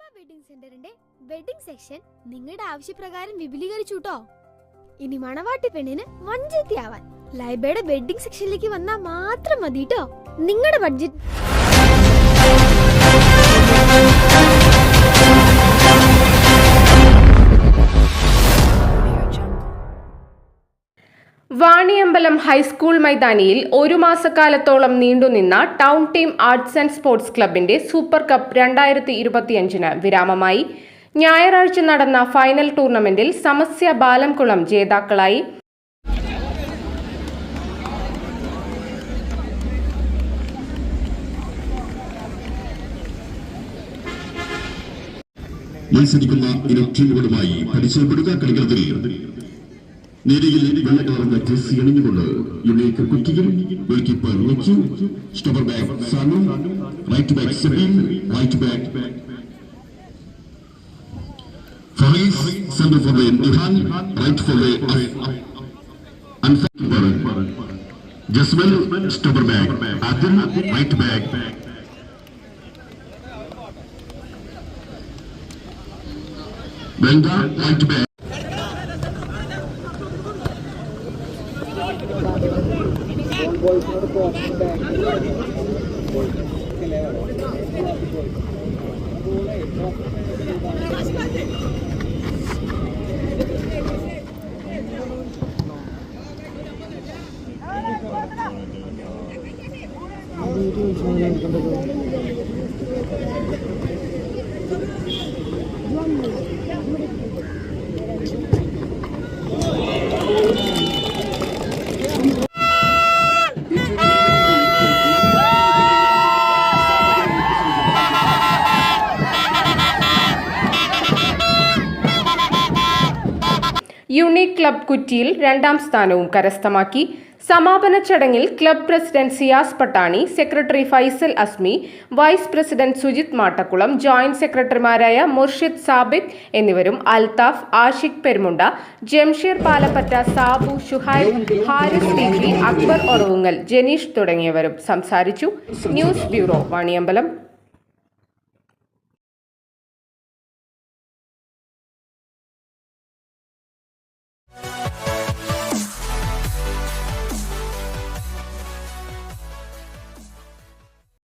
Wedding സെന്ററിന്റെ wedding section നിങ്ങളുടെ ആവശ്യപ്രകാരം വിപുലീകരിച്ചു കേട്ടോ ഇനി മണവാട്ടി പെണ്ണിന് വഞ്ചത്തിയാവാൻ ലൈബയുടെ വെഡിങ് സെക്ഷനിലേക്ക് വന്നാൽ മാത്രം മതി കേട്ടോ നിങ്ങളുടെ ബഡ്ജറ്റ് വാണിയമ്പലം ഹൈസ്കൂൾ മൈതാനിയിൽ ഒരു മാസക്കാലത്തോളം നീണ്ടുനിന്ന town team arts and sports ക്ലബിന്റെ സൂപ്പർ കപ്പ് രണ്ടായിരത്തി ഇരുപത്തിയഞ്ചിന് വിരാമമായി. ഞായറാഴ്ച നടന്ന ഫൈനൽ ടൂർണമെന്റിൽ സമസ്യ ബാലംകുളം ജേതാക്കളായി. മത്സരിക്കുന്ന ഇരു ടീമുകളുമായി പരിചയപ്പെടുക കളിക്കളത്തിൽ നിരയിൽ വെള്ള കളർന്ന ഡ്രസ് അണിഞ്ഞുകൊണ്ട് യുണീക്ക് കുറ്റിയിൽ goal keeper Lucky stopper back Sanu right back Sabeel right back Faris centre forward Nihan right forward Anfar Jasmal stopper back അതിൽ right back One ball for the ball. Back. Ball. Second level. Thank you. Unique club കുറ്റിയിൽ രണ്ടാം സ്ഥാനവും കരസ്ഥമാക്കി. സമാപന ചടങ്ങിൽ club president Siyas Pattani secretary Faisal Asmi vice president Sujith Mattakkulam joint സെക്രട്ടറിമാരായ മുർഷിദ് സാബിക് എന്നിവരും Althaf Ashiq Perumunda Jamsheer Palappatta Sabu Shuhaib Haris T Akbar Oravungal Janeesh തുടങ്ങിയവരും സംസാരിച്ചു. News bureau Vaniyambalam.